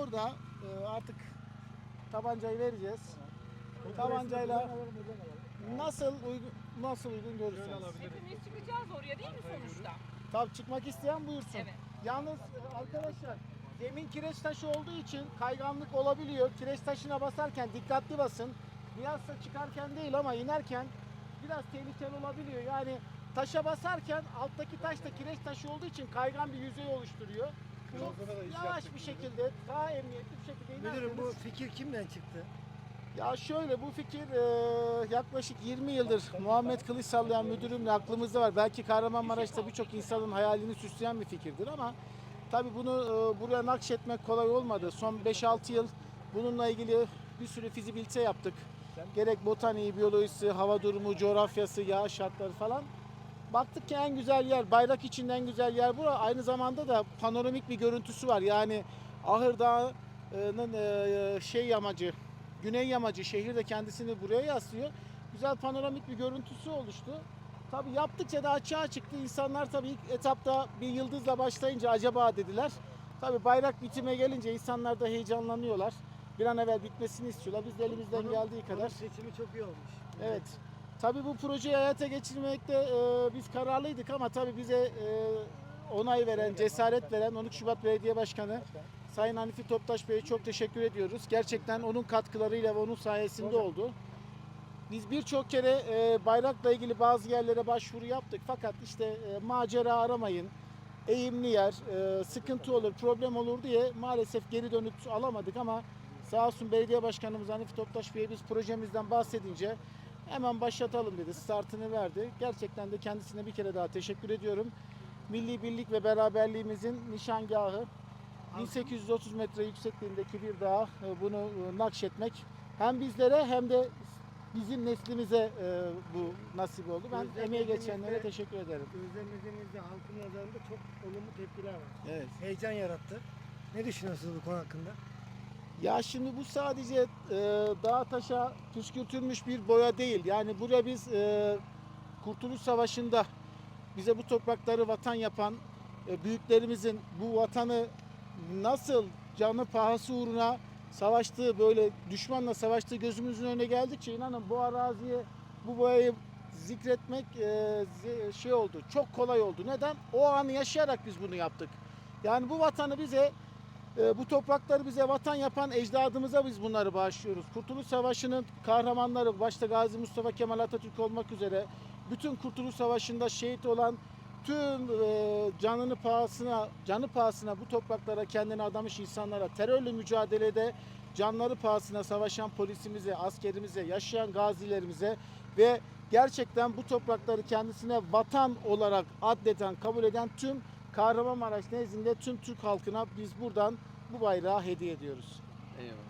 orada e, artık tabancayı vereceğiz. Tabancayla nasıl uygun nasıl uygun görürseniz. Hepimiz çıkacağız oraya değil mi sonuçta? Tabii çıkmak isteyen buyursun. Evet. Yalnız e, arkadaşlar zemin kireç taşı olduğu için kayganlık olabiliyor. Kireç taşına basarken dikkatli basın. Bilhassa çıkarken değil ama inerken biraz tehlikeli olabiliyor. Yani taşa basarken alttaki taş da kireç taşı olduğu için kaygan bir yüzey oluşturuyor. Çok yavaş bir şekilde, daha emniyetli bir şekilde Müdürüm bu inerseniz- fikir kimden çıktı? Ya şöyle bu fikir e, yaklaşık 20 yıldır Muhammed Kılıç sallayan müdürümle aklımızda var. Belki Kahramanmaraş'ta birçok insanın hayalini süsleyen bir fikirdir ama tabii bunu e, buraya nakşetmek kolay olmadı. Son 5-6 yıl bununla ilgili bir sürü fizibilite yaptık. Gerek botaniği, biyolojisi, hava durumu, coğrafyası, yağış şartları falan. Baktık ki en güzel yer, bayrak için en güzel yer bura. Aynı zamanda da panoramik bir görüntüsü var. Yani Ahır Dağı'nın e, şey yamacı, güney yamacı şehir de kendisini buraya yaslıyor. Güzel panoramik bir görüntüsü oluştu. Tabii yaptıkça da açığa çıktı. İnsanlar tabii ilk etapta bir yıldızla başlayınca acaba dediler. Tabii bayrak bitime gelince insanlar da heyecanlanıyorlar. Bir an evvel bitmesini istiyorlar. Biz de elimizden Konum- geldiği kadar. konum seçimi çok iyi olmuş. Evet. Tabii bu projeyi hayata geçirmekte e, biz kararlıydık ama tabii bize e, onay veren, cesaret veren 12 Şubat Belediye Başkanı Sayın Hanifi Toptaş Bey'e çok teşekkür ediyoruz. Gerçekten onun katkılarıyla ve onun sayesinde oldu. Biz birçok kere e, bayrakla ilgili bazı yerlere başvuru yaptık fakat işte e, macera aramayın, eğimli yer, e, sıkıntı olur, problem olur diye maalesef geri dönüt alamadık ama sağ olsun belediye başkanımız Hanifi Toptaş Bey'e biz projemizden bahsedince hemen başlatalım dedi, startını verdi. Gerçekten de kendisine bir kere daha teşekkür ediyorum. Milli birlik ve beraberliğimizin nişangahı 1830 metre yüksekliğindeki bir dağ e, bunu e, nakşetmek hem bizlere hem de bizim neslimize e, bu nasip oldu. Ben Özlem emeği geçenlere teşekkür ederim. Gözlemlediğimizde halkın nazarında çok olumlu tepkiler var. Evet. Heyecan yarattı. Ne düşünüyorsunuz bu konu hakkında? Ya şimdi bu sadece e, dağ taşa püskürtülmüş bir boya değil. Yani buraya biz e, Kurtuluş Savaşı'nda bize bu toprakları vatan yapan e, büyüklerimizin bu vatanı nasıl canı pahası uğruna savaştığı böyle düşmanla savaştığı gözümüzün önüne geldikçe inanın bu araziye bu boyayı zikretmek e, şey oldu. Çok kolay oldu. Neden? O anı yaşayarak biz bunu yaptık. Yani bu vatanı bize e, bu toprakları bize vatan yapan ecdadımıza biz bunları bağışlıyoruz. Kurtuluş Savaşı'nın kahramanları başta Gazi Mustafa Kemal Atatürk olmak üzere bütün Kurtuluş Savaşı'nda şehit olan tüm e, canını pahasına canı pahasına bu topraklara kendini adamış insanlara terörle mücadelede canları pahasına savaşan polisimize, askerimize, yaşayan gazilerimize ve gerçekten bu toprakları kendisine vatan olarak addeden, kabul eden tüm Kahramanmaraş nezdinde tüm Türk halkına biz buradan bu bayrağı hediye ediyoruz. Eyvallah.